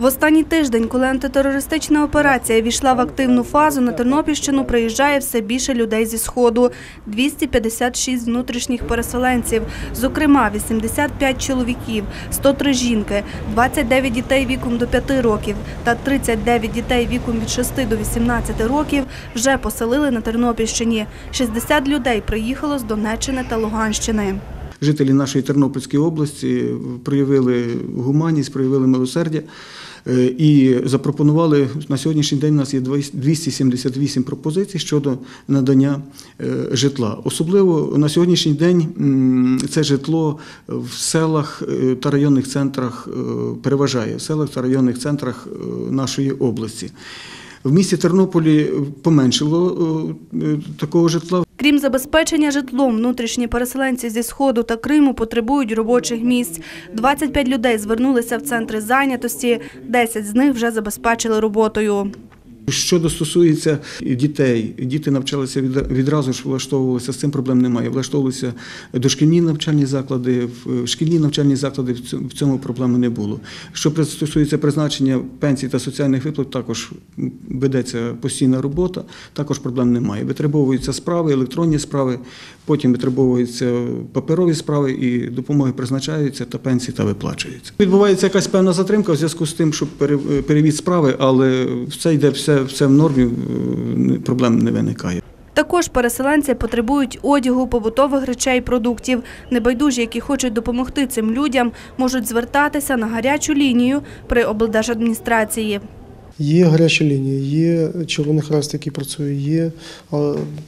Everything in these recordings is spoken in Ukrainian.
В останній тиждень, коли антитерористична операція війшла в активну фазу, на Тернопільщину приїжджає все більше людей зі Сходу. 256 внутрішніх переселенців, зокрема 85 чоловіків, 103 жінки, 29 дітей віком до 5 років та 39 дітей віком від 6 до 18 років вже поселили на Тернопільщині. 60 людей приїхало з Донеччини та Луганщини. Жителі нашої Тернопільської області проявили гуманність, проявили милосердя і запропонували на сьогоднішній день. У нас є 278 пропозицій щодо надання е, житла. Особливо на сьогоднішній день це житло в селах е, та районних центрах е, переважає в селах та районних центрах е, нашої області. В місті Тернополі поменшило е, е, такого житла. Крім забезпечення житлом, внутрішні переселенці зі Сходу та Криму потребують робочих місць. 25 людей звернулися в центри зайнятості, 10 з них вже забезпечили роботою. Щодо стосується дітей, діти навчалися відразу ж влаштовувалися, з цим проблем немає. Влаштовувалися дошкільні навчальні заклади, в шкільні навчальні заклади, в цьому- проблеми не було. Що стосується призначення пенсій та соціальних виплат, також ведеться постійна робота, також проблем немає. Витребовуються справи, електронні справи, потім витребовуються паперові справи і допомоги призначаються та пенсії та виплачуються. Відбувається якась певна затримка в зв'язку з тим, що пере- перевід справи, але все йде все, все в нормі, е, проблем не виникає. Також переселенці потребують одягу, побутових речей, продуктів. Небайдужі, які хочуть допомогти цим людям, можуть звертатися на гарячу лінію при облдержадміністрації. Є гаряча лінія, є Червоний Хрест, який працює, є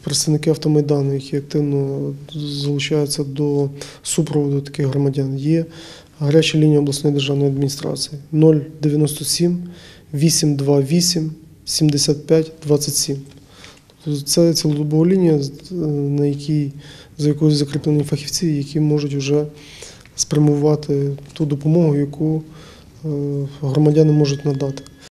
представники автомайдану, які активно залучаються до супроводу таких громадян. Є гаряча лінія обласної державної адміністрації 097 828 75 27. Тобто Це цілодобова лінія, на якій за якою закріплені фахівці, які можуть вже спрямувати ту допомогу, яку е, громадяни можуть надати.